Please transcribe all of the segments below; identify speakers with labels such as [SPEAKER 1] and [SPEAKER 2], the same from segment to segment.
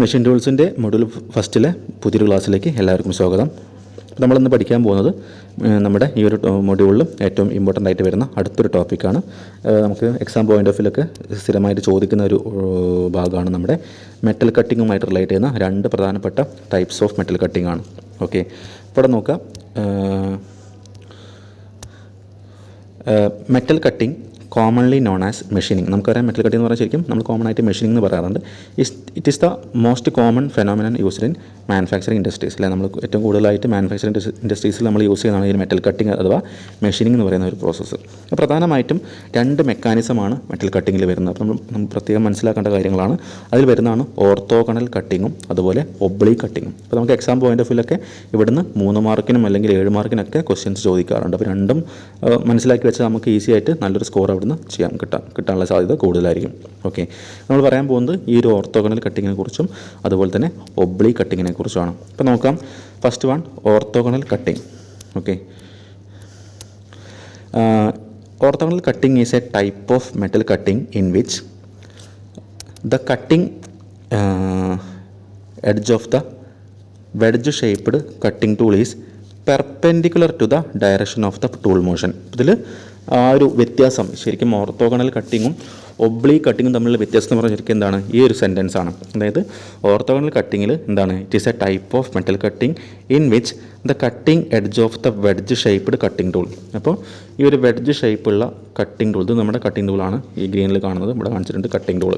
[SPEAKER 1] Machine ടൂൾസിന്റെ module ഫസ്റ്റിലെ പുതിയൊരു ക്ലാസ്സിലേക്ക് എല്ലാവർക്കും സ്വാഗതം. നമ്മളിന്ന് പഠിക്കാൻ പോകുന്നത് നമ്മുടെ ഈ ഒരു മൊഡ്യൂളിലും ഏറ്റവും ഇമ്പോർട്ടന്റ് ആയിട്ട് വരുന്ന അടുത്തൊരു ടോപ്പിക്കാണ് നമുക്ക് എക്സാം പോയിന്റ് ഓഫ് വ്യൂലൊക്കെ സ്ഥിരമായിട്ട് ചോദിക്കുന്ന ഒരു ഭാഗമാണ് നമ്മുടെ മെറ്റൽ കട്ടിങ്ങുമായിട്ട് റിലേറ്റ് ചെയ്യുന്ന രണ്ട് പ്രധാനപ്പെട്ട ടൈപ്സ് ഓഫ് മെറ്റൽ കട്ടിംഗ് ആണ്. ഓക്കെ ഇവിടെ നോക്കാം. Metal cutting commonly known as machining നമുക്കറിയാം മെറ്റൽ കട്ടിംഗ് എന്ന് പറഞ്ഞാൽ ശരിക്കും നമ്മൾ കോമൺ ആയിട്ട് മെഷീനിങ് എന്ന് പറയാറുണ്ട്. It is the most common phenomenon used in manufacturing industries അല്ലെങ്കിൽ നമ്മൾ ഏറ്റവും കൂടുതലായിട്ട് മാനുഫാക്ചറിങ് ഇൻഡസ്ട്രീസിൽ നമ്മൾ യൂസ് ചെയ്യുന്നതാണ് ഈ മെറ്റൽ കട്ടിങ് അഥവാ മെഷീനിങ് എന്ന് പറയുന്ന ഒരു പ്രോസസ്സ് പ്രധാനമായിട്ടും രണ്ട് മെക്കാനിസമാണ് മെറ്റൽ കട്ടിങ്ങിൽ വരുന്നത്. അപ്പോൾ നമ്മൾ പ്രത്യേകം മനസ്സിലാക്കേണ്ട കാര്യങ്ങളാണ്. അതിൽ വരുന്നതാണ് ഓർത്തോകണൽ കട്ടിങ്ങും അതുപോലെ ഒബ്ലി കട്ടിങ്ങും അപ്പോൾ നമുക്ക് എക്സാം പോയിന്റ് ഓഫ് വ്യൂലൊക്കെ ഇവിടുന്ന് മൂന്ന് മാർക്കിനും അല്ലെങ്കിൽ ഏഴ് മാർക്കിനൊക്കെ ക്വസ്റ്റ്യൻസ് ചോദിക്കാറുണ്ട്. അപ്പോൾ രണ്ടും മനസ്സിലാക്കി വെച്ചാൽ നമുക്ക് ഈസി ആയിട്ട് നല്ലൊരു സ്കോർ അവിടുന്ന് ചെയ്യാൻ കിട്ടാൻ കിട്ടാനുള്ള സാധ്യത കൂടുതലായിരിക്കും. ഓക്കെ നമ്മൾ പറയാൻ പോകുന്നത് ഈ ഒരു ഓർത്തോഗണൽ കട്ടിങ്ങിനെ കുറിച്ചും അതുപോലെ തന്നെ ഒബ്ലി കട്ടിങ്ങിനെ കുറിച്ചാണ് അപ്പോൾ നോക്കാം. First one orthogonal cutting okay orthogonal cutting is a type of metal cutting in which the cutting edge of the wedge shaped cutting tool is perpendicular to the direction of the tool motion ഇതിൽ ആ ഒരു വ്യത്യാസം ശരിക്കും orthogonal കട്ടിങ്ങും ഒബ്ലി കട്ടിങ്ങും തമ്മിലുള്ള വ്യത്യാസം എന്ന് പറഞ്ഞാൽ ശരിക്കും എന്താണ്? ഈ ഒരു സെന്റൻസ് ആണ്. അതായത് ഓർത്തോഗണൽ കട്ടിങ്ങിൽ എന്താണ്? It is a type of metal cutting in which the cutting edge of the wedge shaped cutting tool അപ്പോൾ ഈ ഒരു വെഡ്ജ് ഷേപ്പുള്ള കട്ടിംഗ് ടൂൾ ഇത് നമ്മുടെ കട്ടിംഗ് ടൂളാണ് ഈ ഗ്രീനിൽ കാണുന്നത് ഇവിടെ കാണിച്ചിട്ടുണ്ട് കട്ടിംഗ് ടൂൾ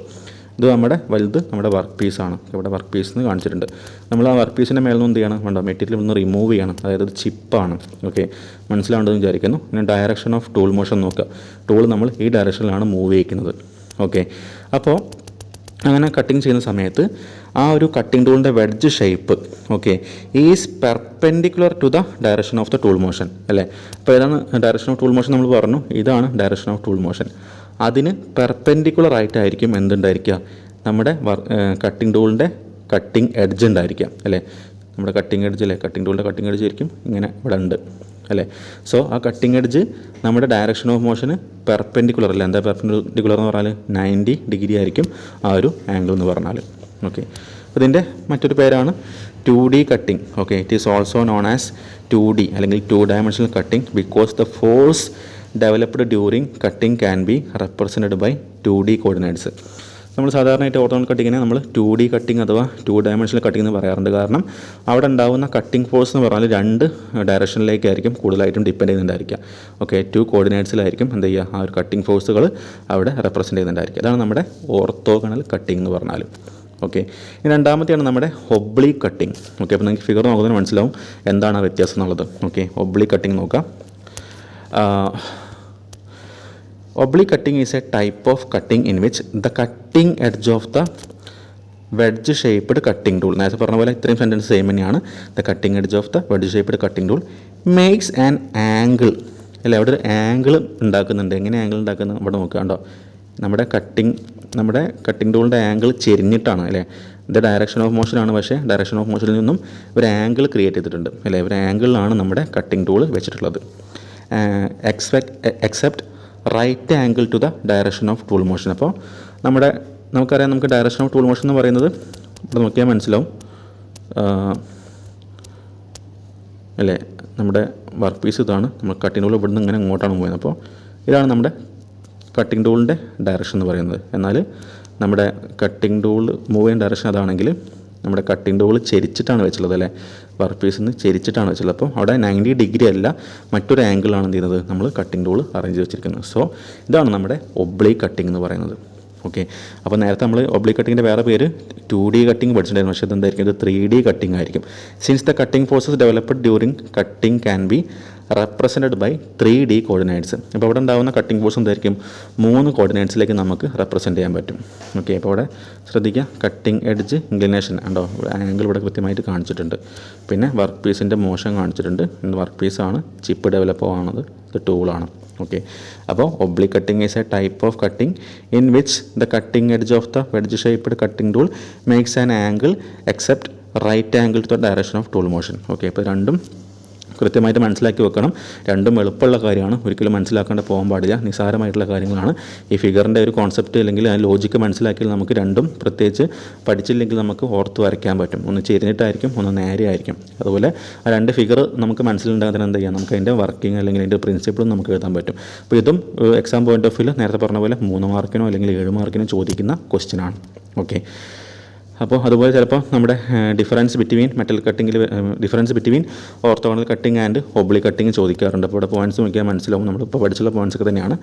[SPEAKER 1] ഇത് നമ്മുടെ വലുത് നമ്മുടെ വർക്ക് പീസാണ് ഇവിടെ വർക്ക് പീസ് എന്ന് കാണിച്ചിട്ടുണ്ട്. നമ്മൾ ആ വർക്ക് പീസിന്റെ മേലെ നിന്ന് എന്ത് ചെയ്യണം? വേണ്ട മെറ്റീരിയൽ ഒന്ന് റിമൂവ് ചെയ്യണം. അതായത് ഇത് ചിപ്പാണ് ഓക്കെ മനസ്സിലാവേണ്ടതെന്ന് വിചാരിക്കുന്നു. പിന്നെ ഡയറക്ഷൻ ഓഫ് ടൂൾ മോഷൻ നോക്കുക. ടൂൾ നമ്മൾ ഈ ഡയറക്ഷനിലാണ് മൂവ് ചെയ്യിക്കുന്നത്. ഓക്കെ അപ്പോൾ അങ്ങനെ കട്ടിങ് ചെയ്യുന്ന സമയത്ത് ആ ഒരു cutting ടൂളിന്റെ wedge shape okay is perpendicular to the direction of the tool motion അല്ലേ? അപ്പോൾ ഏതാണ് ഡയറക്ഷൻ ഓഫ് ടൂൾ മോഷൻ നമ്മൾ പറഞ്ഞു? ഇതാണ് ഡയറക്ഷൻ ഓഫ് ടൂൾ മോഷൻ അതിന് പെർപെൻഡിക്കുലർ ആയിട്ടായിരിക്കും എന്തുണ്ടായിരിക്കുക? നമ്മുടെ കട്ടിംഗ് ടൂളിന്റെ കട്ടിംഗ് എഡ്ജ് ഉണ്ടായിരിക്കുക അല്ലേ? നമ്മുടെ കട്ടിംഗ് എഡ്ജ് അല്ലേ? കട്ടിംഗ് ടൂളിന്റെ കട്ടിംഗ് എഡ്ജ് ആയിരിക്കും ഇങ്ങനെ ഇവിടെ ഉണ്ട് അല്ലേ? സോ ആ കട്ടിംഗ് എഡ്ജ് നമ്മുടെ ഡയറക്ഷൻ ഓഫ് മോഷന് പെർപെൻഡിക്കുലർ അല്ലേ? എന്താ പെർപെൻഡിക്കുലർ എന്ന് പറഞ്ഞാൽ നയന്റി ഡിഗ്രി ആയിരിക്കും ആ ഒരു ആംഗിൾ എന്ന് പറഞ്ഞാൽ ഓക്കെ അതിന്റെ മറ്റൊരു പേരാണ് two D cutting okay it is also known as two D അല്ലെങ്കിൽ two dimensional cutting because the force developed during cutting can be represented by two D coordinates നമ്മൾ സാധാരണയായിട്ട് ഓർത്തോണൽ കട്ടിങ്ങിനെ നമ്മൾ ടു ഡി കട്ടിംഗ് അഥവാ two dimensional cutting എന്ന് പറയാറുണ്ട്. കാരണം അവിടെ ഉണ്ടാകുന്ന കട്ടിംഗ് ഫോഴ്സ് എന്ന് പറഞ്ഞാൽ രണ്ട് ഡയറക്ഷനിലേക്കായിരിക്കും കൂടുതലായിട്ടും ഡിപ്പെൻഡ് ചെയ്യുന്നുണ്ടായിരിക്കുക. ഓക്കെ ടു കോർഡിനേറ്റ്സിലായിരിക്കും എന്ത് ചെയ്യുക? ആ ഒരു കട്ടിംഗ് ഫോഴ്സുകൾ അവിടെ റെപ്രസെന്റ് ചെയ്യുന്നുണ്ടായിരിക്കുക. അതാണ് നമ്മുടെ ഓർത്തോഗണൽ കട്ടിംഗ് എന്ന് പറഞ്ഞാൽ ഓക്കെ ഇനി രണ്ടാമത്തെയാണ് നമ്മുടെ ഒബ്ലി കട്ടിംഗ് ഓക്കെ അപ്പോൾ നിങ്ങൾക്ക് ഫിഗർ നോക്കുന്നതിന് മനസ്സിലാവും എന്താണ് ആ വ്യത്യാസം എന്നുള്ളത്. ഓക്കെ ഒബ്ലി കട്ടിംഗ് നോക്കാം. Oblique cutting is a type of cutting in which the cutting edge of the wedge shaped cutting tool നേരത്തെ പറഞ്ഞ പോലെ ഇത്രയും സെന്റൻസ് സെയിം തന്നെയാണ്. The cutting edge of the wedge shaped cutting tool makes an angle അല്ല? അവിടെ ഒരു angle ഉണ്ടാക്കുന്നുണ്ട്. എങ്ങനെ ആംഗിൾ ഉണ്ടാക്കുന്നത്? ഇവിടെ നോക്കുക കണ്ടോ. നമ്മുടെ കട്ടിംഗ് നമ്മുടെ കട്ടിംഗ് ടൂളിന്റെ ആംഗിൾ ചെരിഞ്ഞിട്ടാണ് അല്ലേ? ഇത് ഡയറക്ഷൻ ഓഫ് മോഷനാണ് പക്ഷേ ഡയറക്ഷൻ ഓഫ് മോഷനിൽ നിന്നും ഒരു ആംഗിൾ ക്രിയേറ്റ് ചെയ്തിട്ടുണ്ട്. അല്ലേ? ഒരു ആംഗിളിലാണ് നമ്മുടെ കട്ടിംഗ് ടൂൾ വെച്ചിട്ടുള്ളത്. Expect except right angle to the direction of tool motion അപ്പോൾ നമ്മുടെ നമുക്കറിയാം നമുക്ക് ഡയറക്ഷൻ ഓഫ് ടൂൾ മോഷൻ എന്ന് പറയുന്നത് ഇവിടെ നോക്കിയാൽ മനസ്സിലാവും. അല്ലേ? നമ്മുടെ വർക്ക് പീസ് ഇതാണ്. നമ്മൾ കട്ടിംഗ് ടൂൾ ഇവിടുന്ന് ഇങ്ങനെ ഇങ്ങോട്ടാണ് പോയത്. അപ്പോൾ ഇതാണ് നമ്മുടെ കട്ടിംഗ് ടൂളിന്റെ ഡയറക്ഷൻ എന്ന് പറയുന്നത്. എന്നാൽ നമ്മുടെ കട്ടിംഗ് ടൂൾ മൂവ് ചെയ്യുന്ന ഡയറക്ഷൻ അതാണെങ്കിൽ നമ്മുടെ കട്ടിംഗ് ടൂൾ ചരിച്ചിട്ടാണ് വെച്ചുള്ളത് അല്ലേ? വർക്ക് പീസിൽ നിന്ന് ചെരിച്ചിട്ടാണ് വെച്ചുള്ളത് അപ്പോൾ അവിടെ നയന്റി ഡിഗ്രി അല്ല മറ്റൊരു ആംഗിളാണ് എന്ത് ചെയ്യുന്നത്? നമ്മൾ കട്ടിംഗ് ടൂൾ അറേഞ്ച് വെച്ചിരിക്കുന്നത്. സോ ഇതാണ് നമ്മുടെ ഒബ്ലി കട്ടിംഗ് എന്ന് പറയുന്നത്. ഓക്കെ അപ്പോൾ നേരത്തെ നമ്മൾ ഒബ്ലി കട്ടിങ്ങിന്റെ വേറെ പേര് ടു ഡി കട്ടിംഗ് പഠിച്ചിട്ടുണ്ടായിരുന്നു. പക്ഷേ ഇതെന്തായിരിക്കും? ഇത് ത്രീ ഡി കട്ടിംഗ് ആയിരിക്കും. Since the cutting process developed during cutting can be represented by three D coordinates അപ്പോൾ അവിടെ ഉണ്ടാകുന്ന കട്ടിംഗ് ഫോഴ്സ് എന്തായിരിക്കും? മൂന്ന് കോർഡിനേറ്റ്സിലേക്ക് നമുക്ക് റെപ്രസെന്റ് ചെയ്യാൻ പറ്റും. ഓക്കെ അപ്പോൾ അവിടെ ശ്രദ്ധിക്കുക. കട്ടിംഗ് എഡ്ജ് ഇൻക്ലിനേഷൻ ഉണ്ടോ ആംഗിൾ ഇവിടെ കൃത്യമായിട്ട് കാണിച്ചിട്ടുണ്ട്. പിന്നെ വർക്ക് പീസിന്റെ മോഷൻ കാണിച്ചിട്ടുണ്ട്. വർക്ക് പീസാണ് ചിപ്പ് ഡെവലപ്പ് ആവുന്നത് ഇത് ടൂളാണ് ഓക്കെ അപ്പോൾ oblique cutting is a type of cutting in which the cutting edge of the wedge shaped cutting tool makes an angle except right angle to the direction of tool motion okay അപ്പോൾ രണ്ടും കൃത്യമായിട്ട് മനസ്സിലാക്കി വെക്കണം. രണ്ടും എളുപ്പമുള്ള കാര്യമാണ്. ഒരിക്കലും മനസ്സിലാക്കാണ്ട് പോകാൻ പാടില്ല. നിസ്സാരമായിട്ടുള്ള കാര്യങ്ങളാണ്. ഈ ഫിഗറിന്റെ ഒരു കോൺസെപ്റ്റ് അല്ലെങ്കിൽ ആ ലോജിക്ക് മനസ്സിലാക്കിയാൽ നമുക്ക് രണ്ടും പ്രത്യേകിച്ച് പഠിച്ചില്ലെങ്കിൽ നമുക്ക് ഓർത്ത് വരയ്ക്കാൻ പറ്റും. ഒന്ന് ചെരിഞ്ഞിട്ടായിരിക്കും ഒന്ന് നേരെ ആയിരിക്കും അതുപോലെ ആ രണ്ട് ഫിഗർ നമുക്ക് മനസ്സിലുണ്ടാകുന്നതിന് എന്താ ചെയ്യാം? നമുക്ക് അതിന്റെ വർക്കിംഗ് അല്ലെങ്കിൽ അതിന്റെ പ്രിൻസിപ്പിളും നമുക്ക് എഴുതാൻ പറ്റും. അപ്പോൾ ഇതും എക്സാം പോയിന്റ് ഓഫ് വ്യൂ നേരത്തെ പറഞ്ഞ പോലെ മൂന്ന് മാർക്കിനോ അല്ലെങ്കിൽ ഏഴ് മാർക്കിനോ ചോദിക്കുന്ന ക്വസ്റ്റ്യനാണ് ഓക്കെ അപ്പോൾ അതുപോലെ ചിലപ്പോൾ നമ്മുടെ difference between metal കട്ടിങ്ങിൽ difference between orthogonal cutting and oblique cutting ചോദിക്കാറുണ്ട്. അപ്പോൾ ഇവിടെ പോയിന്റ്സ് നോക്കിയാൽ മനസ്സിലാവും. നമ്മളിപ്പോൾ പഠിച്ചുള്ള പോയിന്റ്സ് ഒക്കെ തന്നെയാണ്.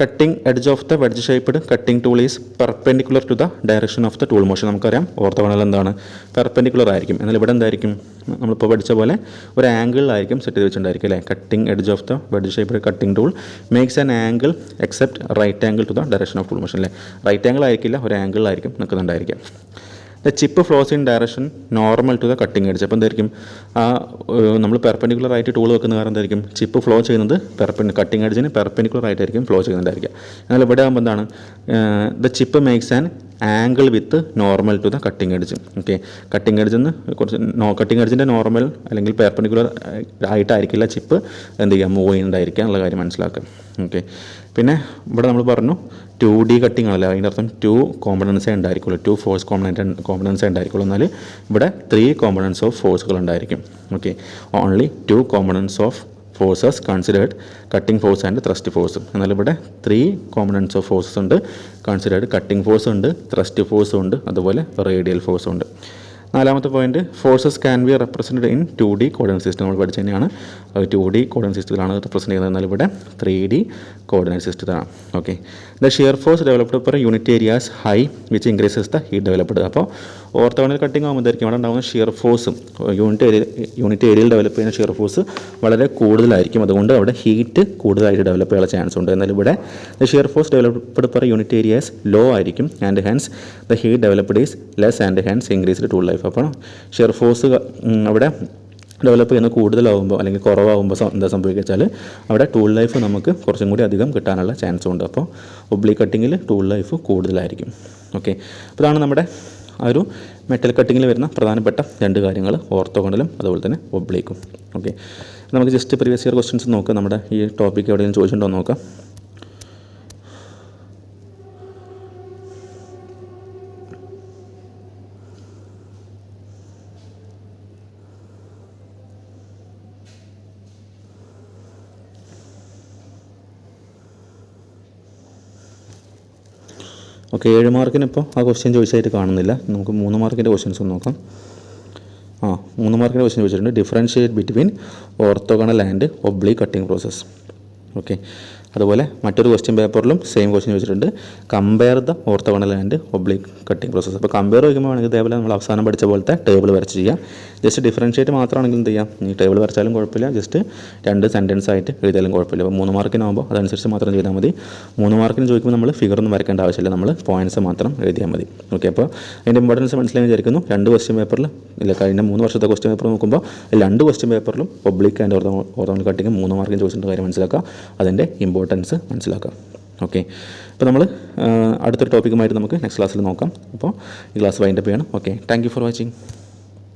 [SPEAKER 1] Cutting edge of the wedge shaped cutting tool is perpendicular to the direction of the tool motion നമുക്കറിയാം ഓർത്തോണൽ എന്താണ്? പെർപെൻഡിക്കുലർ ആയിരിക്കും. എന്നാൽ ഇവിടെ എന്തായിരിക്കും? നമ്മളിപ്പോൾ പഠിച്ച പോലെ ഒരു ആംഗിളിലായിരിക്കും സെറ്റ് ചെയ്ത് വെച്ചിട്ടുണ്ടായിരിക്കും അല്ലേ? Cutting edge of the wedge shaped cutting tool makes an angle except right angle to the direction of tool motion അല്ലേ റൈറ്റ് ആംഗിൾ ആയിരിക്കില്ല ഒരു ആംഗിളിലായിരിക്കും നിൽക്കുന്നുണ്ടായിരിക്കും the chip flows in direction normal to the cutting edge അപ്പോൾ എന്തായിരിക്കും? ആ നമ്മൾ perpendicular ആയിട്ട് tool വെക്കുന്ന കാരണം എന്തായിരിക്കും? ചിപ്പ് ഫ്ലോ ചെയ്യുന്നത് പെർപ്പൻ കട്ടിങ് എഡ്ജിന് പെർപെൻഡിക്കുലർ ആയിട്ടായിരിക്കും ഫ്ലോ ചെയ്യുന്നുണ്ടായിരിക്കുക. എന്നാൽ ഇവിടെ ആകുമ്പോൾ എന്താണ്? The chip makes an angle with normal to the cutting edge okay cutting എഡ്ജിൽ നിന്ന് കുറച്ച് നോ കട്ടിംഗ് എഡ്ജിന്റെ നോർമൽ അല്ലെങ്കിൽ പെർപെൻഡിക്കുലർ ആയിട്ടായിരിക്കില്ല ചിപ്പ് എന്ത് ചെയ്യുക മൂവ് ചെയ്യുന്നുണ്ടായിരിക്കുക എന്നുള്ള കാര്യം മനസ്സിലാക്കുക. ഓക്കെ പിന്നെ ഇവിടെ നമ്മൾ പറഞ്ഞു ടു ഡി കട്ടിംഗ് ആണല്ലോ അതിന്റെ അർത്ഥം ടു കോമ്പണൻസേ ഉണ്ടായിരിക്കുള്ളൂ. ടു ഫോഴ്സ് കോമ്പണന്റ് കോമ്പണൻസേ ഉണ്ടായിരിക്കുള്ളൂ. എന്നാൽ ഇവിടെ ത്രീ കോമ്പണൻസ് ഓഫ് ഫോഴ്സുകൾ ഉണ്ടായിരിക്കും. Okay only two components of forces considered cutting force and thrust force എന്നാൽ ഇവിടെ ത്രീ കോമ്പണൻസ് ഓഫ് ഫോഴ്സസ് ഉണ്ട്. കൺസിഡേർഡ് കട്ടിംഗ് ഫോഴ്സ് ഉണ്ട് ത്രസ്റ്റ് ഫോഴ്സും ഉണ്ട് അതുപോലെ റേഡിയൽ ഫോഴ്സും ഉണ്ട്. നാലാമത്തെ point forces can be represented in two D coordinate system നമ്മൾ പഠിച്ച തന്നെയാണ്. ടു ഡി കോർഡിനേറ്റ് സിസ്റ്റത്തിലാണ് റെപ്രസെന്റ് ചെയ്യുന്നത്. എന്നാൽ ഇവിടെ three D coordinate സിസ്റ്റത്തിലാണ് okay the shear force developed per unit area is high which increases the heat developed അപ്പോൾ orthogonal cutting ആകുമ്പോഴായിരിക്കും അവിടെ ഉണ്ടാകുന്ന ഷിയർ ഫോഴ്സും യൂണിറ്റ് ഏരിയ യൂണിറ്റ് ഏരിയയിൽ ഡെവലപ്പ് ചെയ്യുന്ന ഷിയർ ഫോഴ്സ് വളരെ കൂടുതലായിരിക്കും. അതുകൊണ്ട് അവിടെ ഹീറ്റ് കൂടുതലായിട്ട് ഡെവലപ്പ് ചെയ്യാനുള്ള ചാൻസ് ഉണ്ട്. എന്നാൽ ഇവിടെ the shear force developed per unit areas low ആയിരിക്കും. And hence the heat developed is less and hence increased tool life അപ്പോൾ ഷിയർ ഫോഴ്സ് അവിടെ ഡെവലപ്പ് ചെയ്യുന്നത് കൂടുതലാവുമ്പോൾ അല്ലെങ്കിൽ കുറവാകുമ്പോൾ എന്താ സംഭവിക്കുക അവിടെ ടൂൾ ലൈഫ് നമുക്ക് കുറച്ചും കൂടി അധികം കിട്ടാനുള്ള ചാൻസ് ഉണ്ട്. അപ്പോൾ ഒബ്ലി കട്ടിങ്ങിൽ ടൂൾ ലൈഫ് കൂടുതലായിരിക്കും. ഓക്കെ അപ്പോൾ ഇതാണ് നമ്മുടെ ആ ഒരു മെറ്റൽ കട്ടിങ്ങിൽ വരുന്ന പ്രധാനപ്പെട്ട രണ്ട് കാര്യങ്ങൾ ഓർത്തോഗണലും അതുപോലെ തന്നെ ഒബ്ലിക്കും ഓക്കെ നമുക്ക് ജസ്റ്റ് പ്രീവിയസ് ഇയർ ക്വസ്റ്റ്യൻസ് നോക്കാം. നമ്മുടെ ഈ ടോപ്പിക്ക് എവിടെയെങ്കിലും ചോദിച്ചിട്ടുണ്ടോ നോക്കാം. ഓക്കെ ഏഴ് മാർക്കിന് ഇപ്പോൾ ആ ക്വസ്റ്റ്യൻ ചോദിച്ചായിട്ട് കാണുന്നില്ല. നമുക്ക് മൂന്ന് മാർക്കിന്റെ ക്വസ്റ്റ്യൻസ് ഒന്ന് നോക്കാം. ആ മൂന്ന് മാർക്കിന്റെ ക്വസ്റ്റ്യൻ ചോദിച്ചിട്ടുണ്ട്. Differentiate between orthogonal and oblique cutting process okay. അതുപോലെ മറ്റൊരു ക്വസ്റ്റ്യൻ പേപ്പറിലും സെയിം ക്വസ്റ്റ്യൻ ചോദിച്ചിട്ടുണ്ട്. Compare the orthogonal and oblique cutting process അപ്പോൾ കമ്പയർ വയ്ക്കുമ്പോൾ വേണമെങ്കിൽ ഇതേപോലെ നമ്മൾ അവസാനം പഠിച്ച പോലത്തെ ടേബിൾ വരച്ച് ചെയ്യാം. ജസ്റ്റ് ഡിഫറൻഷ്യേറ്റ് മാത്രമാണെങ്കിൽ എന്ത് ചെയ്യാം? ഈ ടേബിൾ വരച്ചാലും കുഴപ്പമില്ല. ജസ്റ്റ് രണ്ട് സെന്റൻസ് ആയിട്ട് എഴുതിയാലും കുഴപ്പമില്ല. അപ്പോൾ മൂന്ന് മാർക്കിനാകുമ്പോൾ അതനുസരിച്ച് മാത്രം ചെയ്താൽ മതി. മൂന്ന് മാർക്കിന് ചോദിക്കുമ്പോൾ നമ്മൾ ഫിഗർ ഒന്നും വരക്കേണ്ട ആവശ്യമില്ല. നമ്മൾ പോയിന്റ്സ് മാത്രം എഴുതിയാൽ മതി. ഓക്കെ അപ്പോൾ അതിന്റെ ഇമ്പോർട്ടൻസ് മനസ്സിലായി വിചാരിക്കുന്നു. രണ്ട് ക്വസ്റ്റ്യൻ പേപ്പറിൽ ഇല്ല കഴിഞ്ഞ മൂന്ന് വർഷത്തെ ക്വസ്റ്റ്യൻ പേപ്പർ നോക്കുമ്പോൾ രണ്ട് question പേപ്പറിലും oblique and ortho orthogonal cutting മൂന്ന് മാർക്കിന് ചോദിച്ചിട്ടുണ്ട് കാര്യം മനസ്സിലാക്കുക. അതിന്റെ ഇമ്പോർട്ടൻസ് മനസ്സിലാക്കുക ഓക്കെ അപ്പോൾ നമ്മൾ അടുത്തൊരു ടോപ്പിക്കുമായിട്ട് നമുക്ക് നെക്സ്റ്റ് ക്ലാസ്സിൽ നോക്കാം. അപ്പോൾ ഈ ക്ലാസ് വൈൻഡപ്പ് ചെയ്യണം. Okay thank for watching